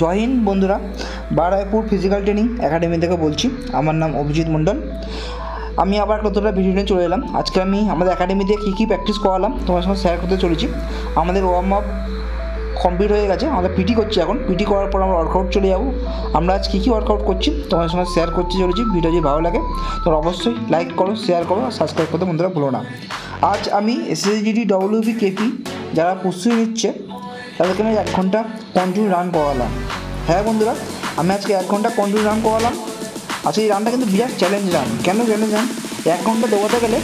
জয় বন্ধুরা। Baruipur physical training academy থেকে বলছি, আমার নাম অভিজিৎ মণ্ডল। আমি আবার কতটা ভিডিও নিয়ে চলে এলাম? আজকে আমি আমাদের একাডেমিতে কী কী প্র্যাকটিস করালাম তোমার সঙ্গে শেয়ার করতে চলেছি। আমাদের ওয়ার্ম আপ কমপ্লিট হয়ে গেছে, আমরা পিটি করছি এখন। পিটি করার পর আমরা ওয়ার্কআউট চলে যাব। আমরা আজ কী কী ওয়ার্কআউট করছি তোমার সঙ্গে শেয়ার করতে চলেছি। ভিডিও যদি ভালো লাগে তো অবশ্যই লাইক করো শেয়ার করো, আর সাবস্ক্রাইব করতে বন্ধুরা ভুলো না। আজ আমি এসএসজিডি ডব্লিউবি কেপি যারা প্রস্তুতি নিচ্ছে তাদেরকে আমি এক ঘণ্টা কন্টিনিউ রান করালাম। হ্যাঁ বন্ধুরা, আমি আজকে এক ঘণ্টা কন্টিনিউ রান করালাম। আজকে এই রানটা কিন্তু বিরাট চ্যালেঞ্জ রান কেন চ্যালেঞ্জ রান এক ঘণ্টা দৌড়াতে গেলে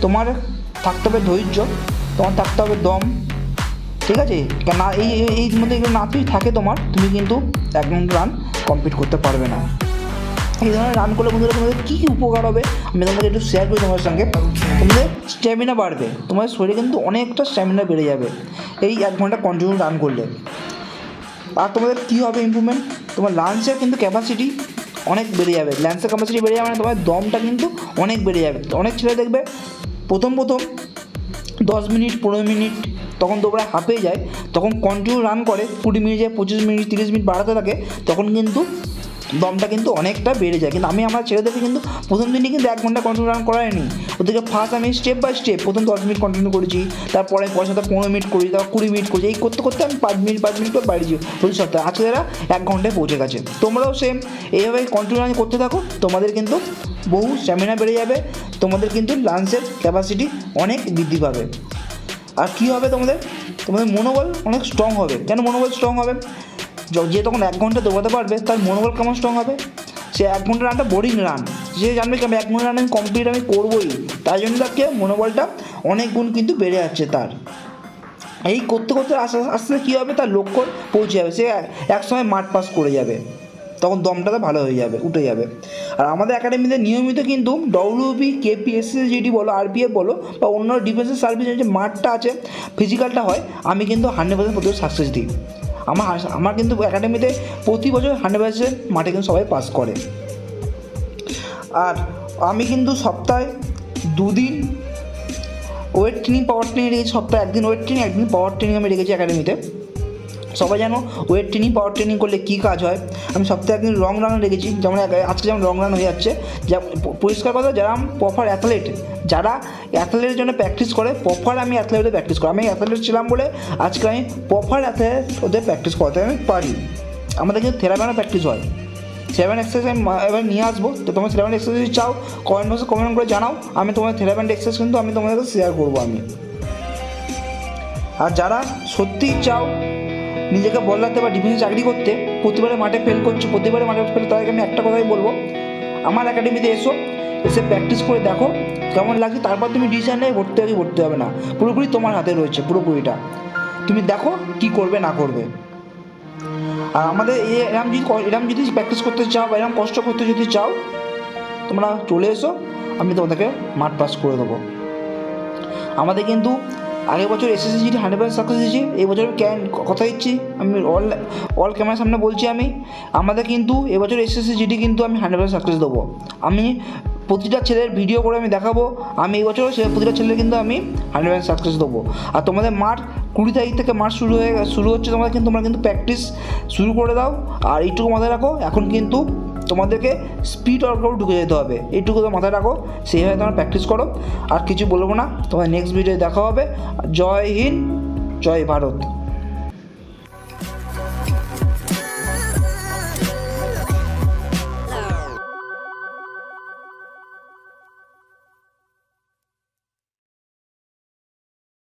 তোমার থাকতে হবে ধৈর্য, তোমার থাকতে হবে দম। ঠিক আছে? না, এই, এই- মধ্যে এগুলো না তুই থাকে তোমার, তুমি কিন্তু এক ঘণ্টা রান কমপ্লিট করতে পারবে না। এই ধরনের রান করলে বন্ধুরা তোমাদের কী কী উপকার হবে? আমি তোমাদের একটু শেয়ার করি তোমাদের সঙ্গে। তোমাদের স্ট্যামিনা বাড়বে। তোমার শরীরে কিন্তু অনেকটা স্ট্যামিনা বেড়ে যাবে। এই এক ঘণ্টা কন্টিনিউ রান করলে। আর তোমাদের কী হবে ইম্প্রুভমেন্ট তোমার লাঞ্চের কিন্তু ক্যাপাসিটি অনেক বেড়ে যাবে। লাঞ্চের ক্যাপাসিটি বেড়ে যাবে মানে তোমার দমটা কিন্তু অনেক বেড়ে যাবে। অনেক ছেলে দেখবে, প্রথম প্রথম দশ মিনিট, পনেরো মিনিট তখন তোমরা হাঁপিয়ে যায়। তখন কন্টিনিউ রান করে, কুড়ি মিনিট যায়, পঁচিশ মিনিট, তিরিশ মিনিট বাড়াতে থাকে। তখন কিন্তু দমটা কিন্তু অনেকটা বেড়ে যায়। কিন্তু আমি আমার ছেলেদেরকে কিন্তু প্রথম দিনই কিন্তু এক ঘণ্টা কন্টিনিউ রান করাইনি ওদেরকে ফার্স্ট আমি স্টেপ বাই স্টেপ প্রথম দশ মিনিট কন্টিনিউ করেছি, তারপরে পরের সপ্তাহে পনেরো মিনিট করি তারপর কুড়ি মিনিট করেছি, এই করতে করতে আমি পাঁচ মিনিট পাঁচ মিনিট করে বাড়িয়েছি প্রতি সপ্তাহে আজকে এরা এক ঘন্টায় পৌঁছে গেছে। তোমরাও সেম এইভাবে কন্টিনিউ রান করতে থাকো, তোমাদের কিন্তু বহু স্ট্যামিনা বেড়ে যাবে, তোমাদের কিন্তু লাঞ্চের ক্যাপাসিটি অনেক বৃদ্ধি পাবে। আর কী হবে তোমাদের? তোমাদের মনোবল অনেক স্ট্রং হবে। কেন মনোবল স্ট্রং হবে? য- তখন এক ঘণ্টা দৌড়াতে পারবে, তার মনোবল কেমন স্ট্রং হবে? সে এক ঘণ্টা রানটা বোরিং রান সে জানবে কি আমি এক ঘণ্টা রান আমি কমপ্লিট আমি করবোই। তাই জন্য তাকে মনোবলটা অনেক গুণ কিন্তু বেড়ে যাচ্ছে তার। এই করতে করতে আস্তে আস্তে কী হবে? তার লক্ষ্য পৌঁছে যাবে। সে এক- এক সময় মাঠ পাস করে যাবে। তখন দমটাতে ভালো হয়ে যাবে, উঠে যাবে। আর আমাদের একাডেমিতে নিয়মিত কিন্তু ডব্লিউপি কেপি এসএসজিডি বলো আরপিএফ বলো, বা অন্য ডিফেন্সের সার্ভিসের যে মাঠটা আছে ফিজিক্যালটা হয়, আমি কিন্তু হান্ড্রেড পার্সেন্ট প্রতি সাকসেস দিই। আমার আমার কিন্তু একাডেমিতে প্রতি বছর হান্ড্রেড পার্সেন্ট মাঠে কিন্তু সবাই পাস করে। আর আমি কিন্তু সপ্তাহে দুদিন ওয়েট ট্রেনিং পাওয়ার ট্রেনিং রেখেছি সপ্তাহে একদিন ওয়েট ট্রেনিং একদিন পাওয়ার ট্রেনিং আমি রেখেছি একাডেমিতে সবাই জানো ওয়েট ট্রেনিং পাওয়ার ট্রেনিং করলে কী কাজ হয়? আমি সপ্তাহে একদিন লং রান রেখেছি যেমন আজকে যেমন লং রান হয়ে যাচ্ছে, যা পরিষ্কার কথা যারা প্রপার অ্যাথলেট যারা অ্যাথলেটের জন্য প্র্যাকটিস করে প্রপার আমি অ্যাথলেটে প্র্যাকটিস করি। আমি অ্যাথলেট ছিলাম বলে আজকে আমি প্রপার অ্যাথলেট ওদের প্র্যাকটিস করাতে আমি পারি। আমাদের কিন্তু থেরাপিয়ানো প্র্যাকটিস হয়। সেভেন এক্সারসাইজ আমি এবার নিয়ে আসব। তো তোমার সেভেন এক্সারসাইজ চাও কমেন্ট বক্সে কমেন্ট করে জানাও। আমি তোমার থেরাপিয়ান এক্সারসাইজ কিন্তু আমি তোমাদের শেয়ার করব আমি। আর যারা সত্যিই চাও নিজেকে বদলাতে বা ডিফেন্সে চাকরি করতে প্রতিবারে মাঠে ফেল করছ প্রতিবারে মাঠে ফেল তাদেরকে আমি একটা কথাই বলব। আমার একাডেমিতে এসো, এসে প্র্যাকটিস করে দেখো কেমন লাগছে, তারপর তুমি ডিসিশন নেই ভর্তি হবে ভর্তি হবে না। পুরোপুরি তোমার হাতে রয়েছে, পুরোপুরিটা। তুমি দেখো কি করবে, না করবে। আর আমাদের এরম যদি এরম যদি প্র্যাকটিস করতে চাও বা এরম কষ্ট করতে যদি চাও, তোমরা চলে এসো, আমি তোমাদেরকে মাঠ পাস করে দেবো। আমাদের কিন্তু আগের বছর SSC GT hundred percent success হয়েছে। এই বছর ক্যান কথা দিচ্ছি? আমি অল অল ক্যামেরার সামনে বলছি আমি। আমাদের কিন্তু এবছর এসএসসি জিটি কিন্তু আমি হান্ড্রেড পার্সেন্ট সাকসেস দেবো। আমি প্রতিটা ছেলের ভিডিও করে আমি দেখাবো। আমি এই বছরও প্রতিটা ছেলের কিন্তু আমি হান্ড্রেড পার্সেন্ট সাকসেস দেবো। আর তোমাদের মাঠ কুড়ি তারিখ থেকে মার্চ শুরু হয়ে শুরু হচ্ছে তোমরা কিন্তু তোমরা কিন্তু প্র্যাকটিস শুরু করে দাও। আর এইটুকু মাথায় রাখো, এখন কিন্তু তোমাদেরকে স্পিড ওয়ার্কআউট ঢুকে যেতে হবে। এইটুকু তো মাথায় রাখো, সেইভাবে তোমরা প্র্যাকটিস করো। আর কিছু বলব না তোমার নেক্সট ভিডিও দেখা হবে। জয় হিন্দ, জয় ভারত।